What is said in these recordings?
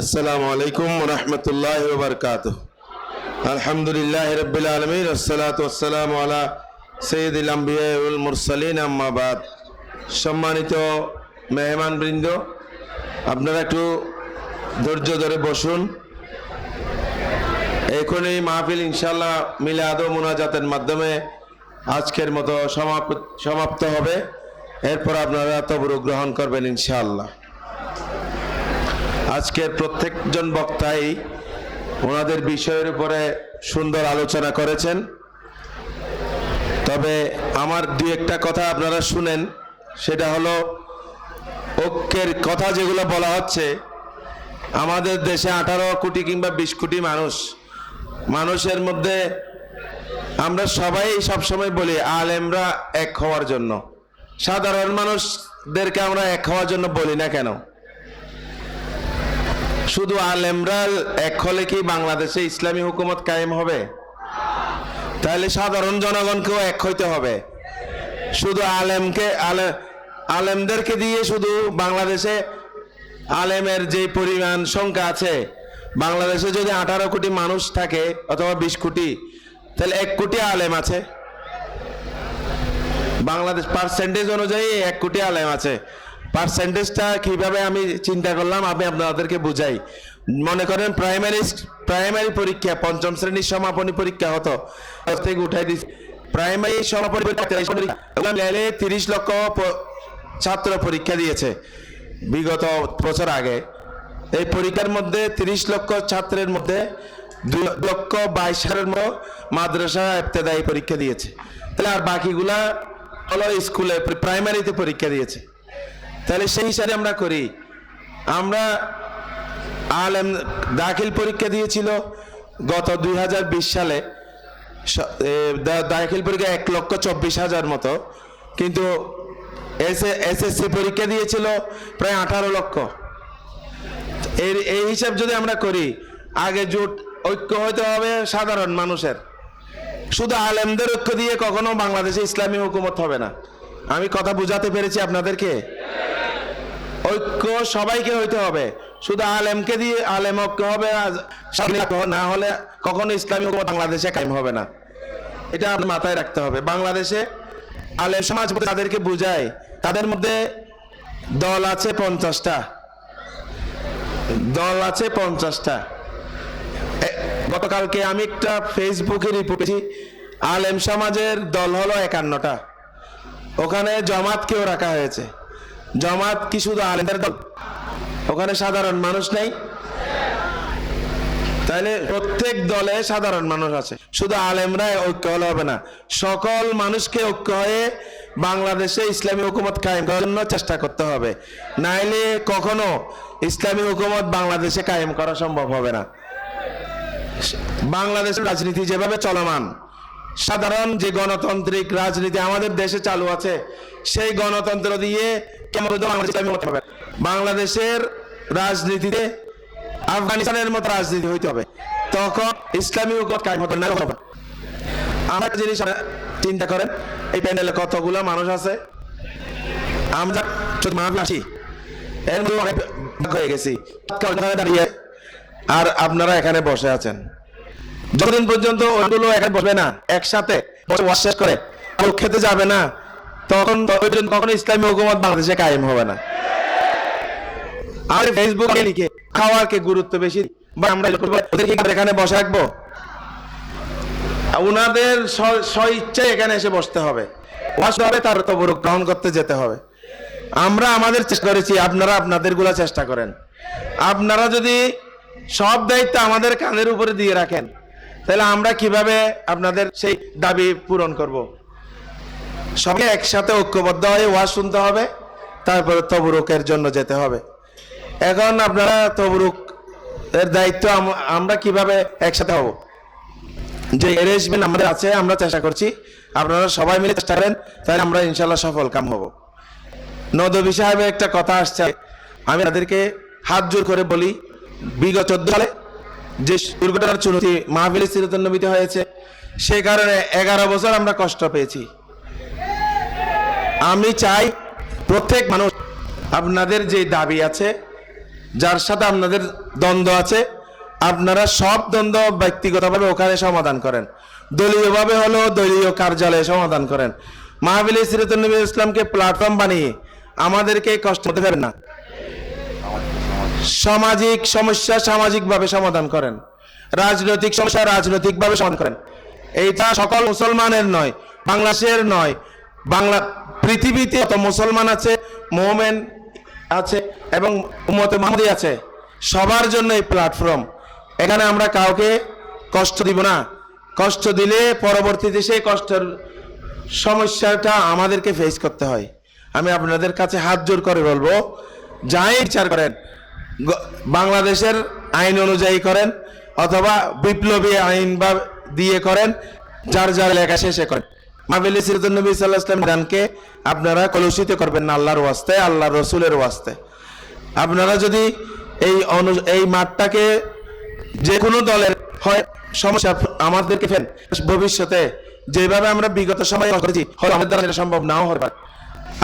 আসসালামু আলাইকুম রহমতুল্লাহ বরকাত আলহামদুলিল্লাহ রবিল আলমিন, আসসালাত আসসালাম আলা সৈয়দুল আম্বিয়াউল মুরসালিন। আম্মাবাদ সম্মানিত মেহমানবৃন্দ, আপনারা একটু ধৈর্য ধরে বসুন। এখনই মাহফিল ইনশাল্লাহ মিলাদ ও মুনাজাতের মাধ্যমে আজকের মতো সমাপ- সমাপ্ত হবে। এরপর আপনারা তবরু গ্রহণ করবেন ইনশাআল্লাহ। আজকের প্রত্যেকজন বক্তাই ওনাদের বিষয়ের উপরে সুন্দর আলোচনা করেছেন। তবে আমার দু একটা কথা আপনারা শুনেন, সেটা হলো ঐক্যের কথা যেগুলো বলা হচ্ছে, আমাদের দেশে আঠারো কোটি কিংবা বিশ কোটি মানুষ, মানুষের মধ্যে আমরা সবাই সবসময় বলি আলেমরা এক হওয়ার জন্য। সাধারণ মানুষদেরকে আমরা এক হওয়ার জন্য বলি না কেন? শুধু আলেমরা এক হলে কি বাংলাদেশে ইসলামী হুকুমত কায়েম হবে? তাহলে সাধারণ জনগণকেও এক হইতে হবে। শুধু আলেমকে, আলে, আলেমদেরকে দিয়ে শুধু বাংলাদেশে আলেমের যে পরিমাণ সংখ্যা আছে, বাংলাদেশে যদি আঠারো কোটি মানুষ থাকে অথবা বিশ কোটি, তাহলে এক কোটি আলেম আছে। বাংলাদেশ পার্সেন্টেজ অনুযায়ী এক কোটি আলেম আছে। পার্সেন্টেজটা কীভাবে আমি চিন্তা করলাম, আমি আপনাদেরকে বুঝাই। মনে করেন প্রাইমারি প্রাইমারি পরীক্ষা, পঞ্চম শ্রেণির সমাপনী পরীক্ষা হতো। থেকে উঠাই দিচ্ছি প্রাইমারি সমাপনী পরীক্ষা তিরিশ লক্ষ ছাত্র পরীক্ষা দিয়েছে বিগত বছর আগে। এই পরীক্ষার মধ্যে তিরিশ লক্ষ ছাত্রের মধ্যে দুই লক্ষ বাইশ হাজারের মতো মাদ্রাসা ইবতেদায়ী পরীক্ষা দিয়েছে। তাহলে আর বাকিগুলা হলো স্কুলে প্রাইমারিতে পরীক্ষা দিয়েছে। তাহলে সেই হিসাবে আমরা করি। আমরা আলেম দাখিল পরীক্ষা দিয়েছিল গত দুই হাজার বিশ সালে। দাখিল পরীক্ষা এক লক্ষ চব্বিশ হাজার মতো। কিন্তু এসএসসি পরীক্ষা দিয়েছিল প্রায় আঠারো লক্ষ। এর, এই হিসাব যদি আমরা করি, আগে জোট ঐক্য হইতে হবে সাধারণ মানুষের। শুধু আলেমদের ঐক্য দিয়ে কখনো বাংলাদেশে ইসলামী হুকুমত হবে না। আমি কথা বুঝাতে পেরেছি আপনাদেরকে। ঐক্য সবাইকে হইতে হবে। শুধু আলেমকে দিয়ে আলেম ঐক্য হবে না হলে কখনো ইসলামী বাংলাদেশে কায়েম হবে না। এটা আপনার মাথায় রাখতে হবে। বাংলাদেশে আলেম সমাজ তাদেরকে বুঝায়, তাদের মধ্যে দল আছে পঞ্চাশটা। দল আছে পঞ্চাশটা। গতকালকে আমি একটা ফেসবুকে রিপোর্ট আলেম সমাজের দল হলো একান্নটা। ওখানে জামাতকেও রাখা হয়েছে। জামাত কি শুধু আলেমদের দল? ওখানে সাধারণ মানুষ নেই। তাহলে প্রত্যেক দলে সাধারণ মানুষ আছে। শুধু আলেমরা ঐক্য হলে হবে না। সকল মানুষকে ঐক্য হয়ে বাংলাদেশে ইসলামী হুকুমত কায়েম করার জন্য চেষ্টা করতে হবে। নাইলে কখনো ইসলামী হুকুমত বাংলাদেশে কায়েম করা সম্ভব হবে না। বাংলাদেশের রাজনীতি যেভাবে চলমান সাধারণ যে গণতান্ত্রিক রাজনীতি আমাদের দেশে চালু আছে, সেই গণতন্ত্র দিয়ে কেমন। বাংলাদেশের রাজনীতিতে আফগানিস্তানের মতো রাজনীতি হইতে হবে তখন ইসলামী। আমরা জিনিস চিন্তা করেন, এই প্যান্ডেলে কতগুলো মানুষ আছে আমরা হয়ে গেছি দাঁড়িয়ে আর আপনারা এখানে বসে আছেন যতদিন পর্যন্ত ওইগুলো এখানে বসবে না, একসাথে বসে শেষ করে কেউ খেতে যাবে না, তখন কখনো ইসলামী হুকুমত বাংলাদেশে কায়েম হবে না। ফেসবুকে লিখে গুরুত্ব বেশি? বা আমরা এখানে বসে রাখব? ইচ্ছায় এখানে এসে বসতে হবে। হবে তার তবরক গ্রহণ করতে যেতে হবে। আমরা আমাদের চেষ্টা করেছি, আপনারা আপনাদেরগুলা চেষ্টা করেন। আপনারা যদি সব দায়িত্ব আমাদের কানের উপরে দিয়ে রাখেন তাহলে আমরা কীভাবে আপনাদের সেই দাবি পূরণ করব? সবাই একসাথে ঐক্যবদ্ধ হয়ে ওয়াজ শুনতে হবে, তারপরে তবরুকের জন্য যেতে হবে। এখন আপনারা তবরুক এর দায়িত্ব আম- আমরা কীভাবে একসাথে হব? যে অ্যারেঞ্জমেন্ট আমাদের আছে, আমরা চেষ্টা করছি। আপনারা সবাই মিলে চেষ্টা করেন, তাহলে আমরা ইনশাল্লাহ সফল কাম হব। নদবী সাহেবের একটা কথা আসছে। আমি তাদেরকে হাত জোর করে বলি, বিগত চোদ্দ সালে যে দুর্ঘটনার চুনতি মাহফিল নবীতে হয়েছে, সে কারণে এগারো বছর আমরা কষ্ট পেয়েছি। আমি চাই প্রত্যেক মানুষ আপনাদের যে দাবি আছে, যার সাথে আপনাদের দ্বন্দ্ব আছে, আপনারা সব দ্বন্দ্ব ব্যক্তিগতভাবে ওখানে সমাধান করেন। দলীয়ভাবে হলেও দলীয় কার্যালয়ে সমাধান করেন। মাহবিল সিরাতুল ইসলামকে প্ল্যাটফর্ম বানিয়ে আমাদেরকে কষ্ট হতে পারেন না। সামাজিক সমস্যা সামাজিকভাবে সমাধান করেন। রাজনৈতিক সমস্যা রাজনৈতিকভাবে সমাধান করেন। এইটা সকল মুসলমানের নয়, বাংলাদেশের নয়। বাংলা, পৃথিবীতে এত মুসলমান আছে, মোমেন আছে এবং উম্মতে মাহমুদি আছে, সবার জন্য এই প্ল্যাটফর্ম এখানে আমরা কাউকে কষ্ট দিব না। কষ্ট দিলে পরবর্তীতে সেই কষ্টের সমস্যাটা আমাদেরকে ফেস করতে হয়। আমি আপনাদের কাছে হাত জোর করে বলব, যাই বিচার করেন বাংলাদেশের আইন অনুযায়ী করেন অথবা বিপ্লবী আইন বা দিয়ে করেন, যার যার লেখা শেষে করেন। মাহবিলি সিরাতুল নবী সাল্লাহ ইসলাম দানকে আপনারা কলুষিত করবেন না আল্লাহর ওয়াস্তে, আল্লাহর রসুলের ওয়াস্তে। আপনারা যদি এই অনু, এই মাঠটাকে যে কোনো দলের হয়, সমস্যা আমাদেরকে ফেন ভবিষ্যতে যেভাবে আমরা বিগত সময় করেছি, হয়তো আমাদের দ্বারা সম্ভব নাও হতে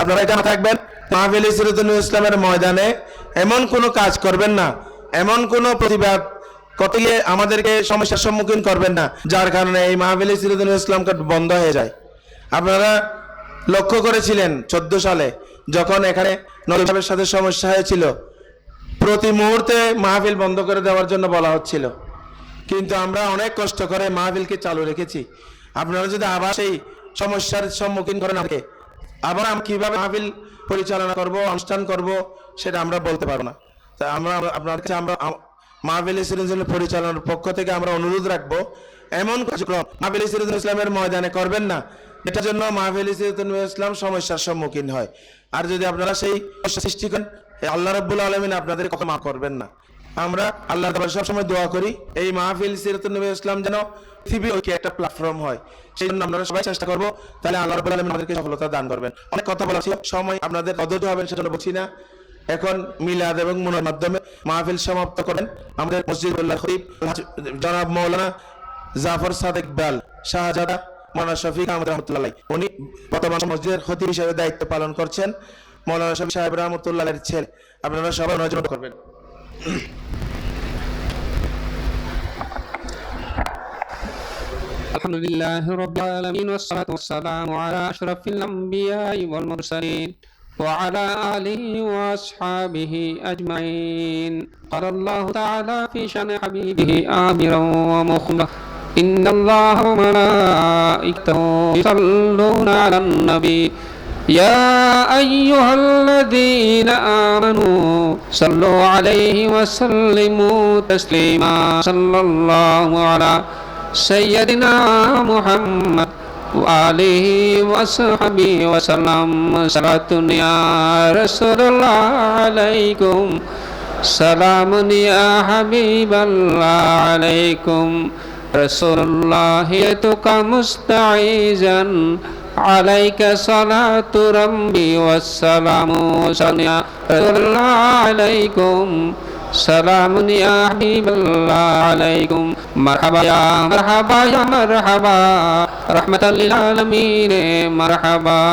আপনারা এটা থাকবেন রাখবেন মাহফিল ইসলামের ময়দানে এমন কোনো কাজ করবেন না। এমন কোনো প্রতিবাদ কত গিয়ে আমাদেরকে সমস্যার সম্মুখীন করবেন না, যার কারণে এই মাহফিল সিরুদ্দিন ইসলামকে বন্ধ হয়ে যায়। আপনারা লক্ষ্য করেছিলেন চোদ্দ সালে যখন এখানে নদীর সাথে সমস্যা হয়েছিল, প্রতি মুহূর্তে মাহফিল বন্ধ করে দেওয়ার জন্য বলা হচ্ছিল। কিন্তু আমরা অনেক কষ্ট করে মাহফিলকে চালু রেখেছি। আপনারা যদি আবার সেই সমস্যার সম্মুখীন করেন আমাকে, আবার আমি কীভাবে মাহফিল পরিচালনা করব, অনুষ্ঠান করব, সেটা আমরা বলতে পারব না। তা আমরা, আপনার কাছে আমরা মাহবিল সিরিজের পরিচালনার পক্ষ থেকে আমরা অনুরোধ রাখব, এমন কার্যক্রম মাহবিল সিরিজ ইসলামের ময়দানে করবেন না এটার জন্য মাহবিল সিরিজুল ইসলাম সমস্যার সম্মুখীন হয়। আর যদি আপনারা সেই সৃষ্টি করেন আল্লাহ রব্বুল আলমিন আপনাদের কথা মা করবেন না। আমরা আল্লাহ তাবার সবসময় দোয়া করি, এই মাহফিল সিরাতুল নবী ইসলাম যেন পৃথিবী ঐক্যে একটা প্ল্যাটফর্ম হয়। সেই জন্য আমরা সবাই চেষ্টা করব, তাহলে আল্লাহ রাব্বুল আলমিন আমাদেরকে সফলতা দান করবেন। অনেক কথা বলা সময় আপনাদের অধৈর্য হবেন সেজন্য বলছি না। এখন মিলাদ এবং মুনার মাধ্যমে মাহফিল সমাপ্ত করেন আমাদের মসজিদুল্লাহ খরিফ জনাব মৌলানা জাফর সাদেক বাল, শাহজাদা মৌলানা শফিক আহমদ রহমতুল্লাহ উনি বর্তমান মসজিদের খতিব হিসেবে দায়িত্ব পালন করছেন। মৌলানা শফিক সাহেব রহমতুল্লাহের ছেলে। আপনারা সবাই নজর করবেন। الحمد لله رب العالمين والصلاة والسلام على أشرف الأنبياء والمرسلين وعلى آله وأصحابه أجمعين. قال الله تعالى في شأن حبيبه آمرا ومخبرا إن الله وملائكته يصلون على النبي يا أيها الذين آمنوا صلوا عليه وسلموا تسليما. صلى الله على سيدنا محمد وآله وصحبه وسلم. صلاة يا رسول الله عليكم. سلام يا حبيب الله عليكم. رسول الله يتك مستعيذا عليك صلاة ربي والسلام رسول الله عليكم. سلام يا حبيب الله عليكم. مرحبا يا مرحبا يا مرحبا. رحمة للعالمين مرحبا.